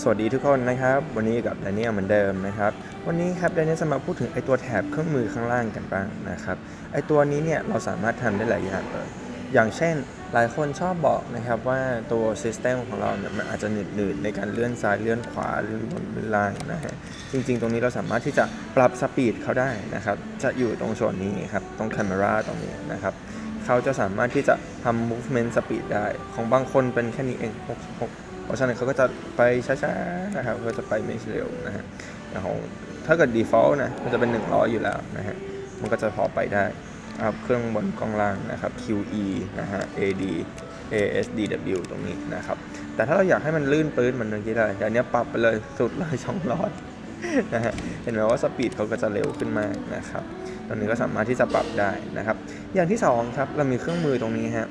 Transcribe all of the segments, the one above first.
สวัสดีทุกคนนะครับ วันนี้กับแดเนียลเหมือนเดิมนะครับ วันนี้ครับแดเนียลจะมาพูดถึงไอตัวแถบเครื่องมือข้างล่างกันบ้างนะครับไอตัวนี้เนี่ยเราสามารถทำได้หลายอย่างเลยอย่างเช่น หลายคนชอบบอกนะครับว่าตัวซิสเต็มของเราเนี่ยมันอาจจะหนืดๆในการเลื่อนซ้ายเลื่อนขวาเลื่อนบนเลื่อนล่างนะฮะจริง ๆ ตรงนี้เราสามารถที่จะปรับสปีดเขาได้นะครับจะอยู่ตรงส่วนนี้ครับตรง camera ตรงนี้นะครับเขาจะสามารถที่จะทำ movement speed ได้ ของบางคนเป็นแค่นี้เอง66เพราะฉะนั้นเขาก็จะไปช้าๆนะครับก็จะไปไม่เร็วนะฮะแต่ของถ้าเกิด default นะมันจะเป็น 100 อยู่แล้วนะฮะมันก็จะพอไปได้ ครับเครื่องบนกล้องล่างนะครับ QE นะฮะ AD ASDW ตรงนี้นะครับ แต่ถ้าเราอยากให้มันลื่นปื้นเหมือนเมื่อกี้ได้เดี๋ยวนี้ปรับไปเลยสุดเลย200นะฮะ เห็นไหมว่าสปีดเขาก็จะเร็วขึ้นมากนะครับ ตรงนี้ก็สามารถที่จะปรับได้นะครับ อย่างที่สองครับ เรามีเครื่องมือตรงนี้ฮะ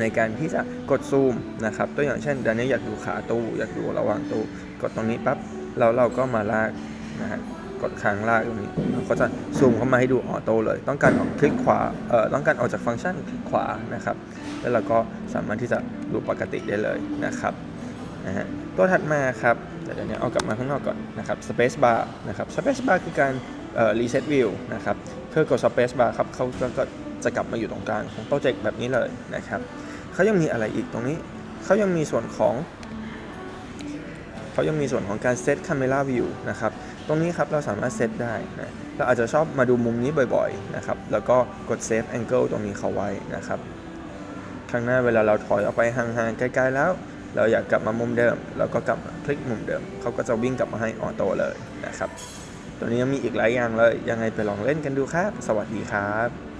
ในการที่จะกดซูมนะครับ ตัวอย่างเช่นเดนนี้อยากดูขาตู้ อยากดูระหว่างตู้ กดตรงนี้ปั๊บแล้วเราก็มาลากนะฮะ กดค้างลากตรงนี้เราจะซูมเข้ามาให้ดูออโต้เลย ต้องการออกคลิกขวาเอ่อต้องการออกจากฟังก์ชันคลิกขวานะครับ แล้วเราก็สามารถที่จะดูปกติได้เลยนะครับนะฮะตัวถัดมาครับเดี๋ยวนี้เอากลับมาข้างนอกก่อนนะครับ Space Bar นะครับ Space Bar คือการเอ่อ reset view นะครับเพื่อกด Space Bar ครับเขาก็จะกลับมาอยู่ตรงกลางของโปรเจกต์แบบนี้เลยนะครับเขายังมีอะไรอีกตรงนี้ เขายังมีส่วนของ เขายังมีส่วนของการเซต Camera View นะครับ ตรงนี้ครับเราสามารถเซตได้นะเราอาจจะชอบมาดูมุมนี้บ่อยๆนะครับ แล้วก็กด Save Angle ตรงนี้เขาไว้นะครับ ข้างหน้าเวลาเราถอยออกไปห่างๆไกลๆแล้ว เราอยากกลับมามุมเดิม เราก็กลับคลิกมุมเดิม เขาก็จะวิ่งกลับมาให้ออโต้เลยนะครับ ตัวนี้ยังมีอีกหลายอย่างเลย ยังไงไปลองเล่นกันดูครับ สวัสดีครับ